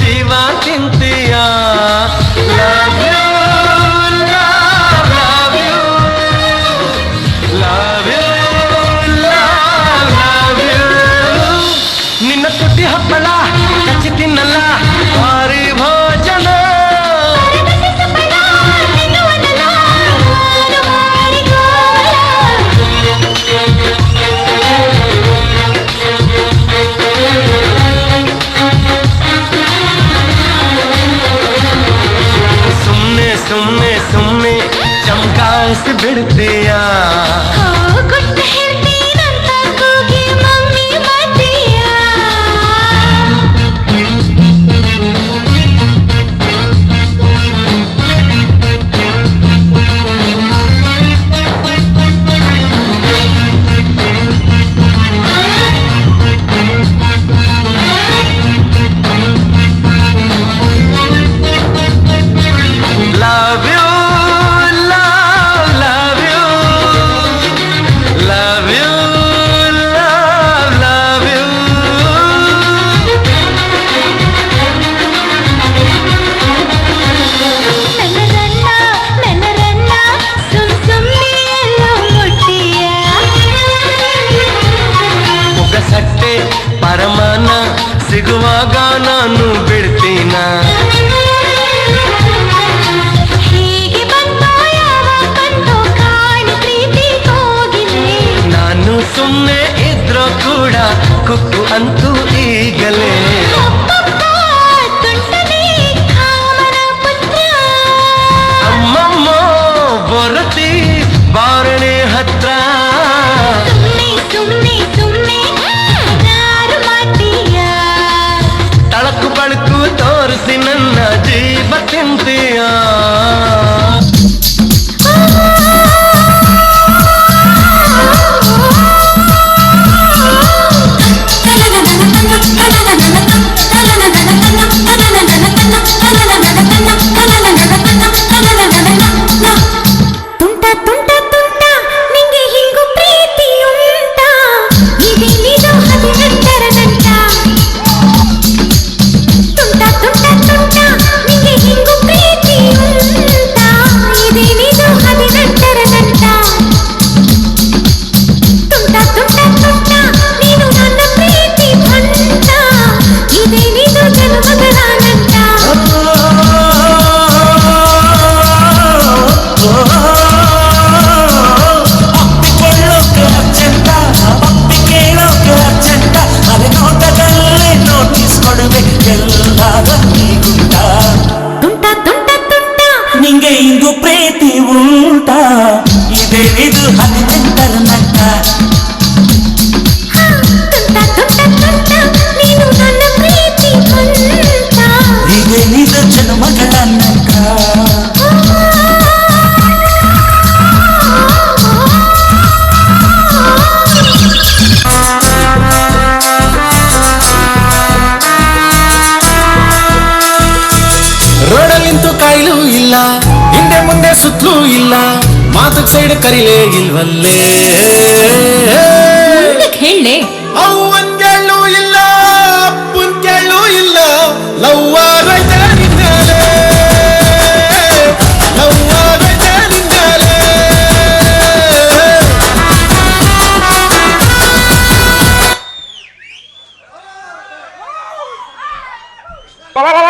Jiva చింతియా love you ನಿನ್ನ ತುಟಿ ಹಪ್ಪಲ ಕಚ್ಚಿ ತಿನ್ನಲ್ಲ ಬಾರಿ तुमने तुमने चमका इस बिड़ते हाँ, ಸಟ್ಟೆ ಪರಮಾನ ಸಿಗುವಾಗ ನಾನು ಬಿಡ್ತೀನ. ನಾನು ಸುಮ್ಮನೆ ಇದ್ರೂ ಕೂಡ ಕುಕ್ಕು ಅಂತೂ ಈಗಲೇ. Thank you. ರೋಡಲ್ಲಿಂತೂ ಕಾಯಿಲು ಇಲ್ಲ ಹಿಂದೆ ಮುಂದೆ ಸುತ್ತಲೂ ಇಲ್ಲ ಮಾತಕ್ ಸೈಡ್ ಕರಿಲೇ ಇಲ್ವಲ್ಲೇ ಹೇಳಲೆ ಅವ್ವನ್ ಕೇಳು ಇಲ್ಲ ಅಪ್ಪನ್ ಕೇಳು ಇಲ್ಲ ಲವ್ವಾರ Bye-bye.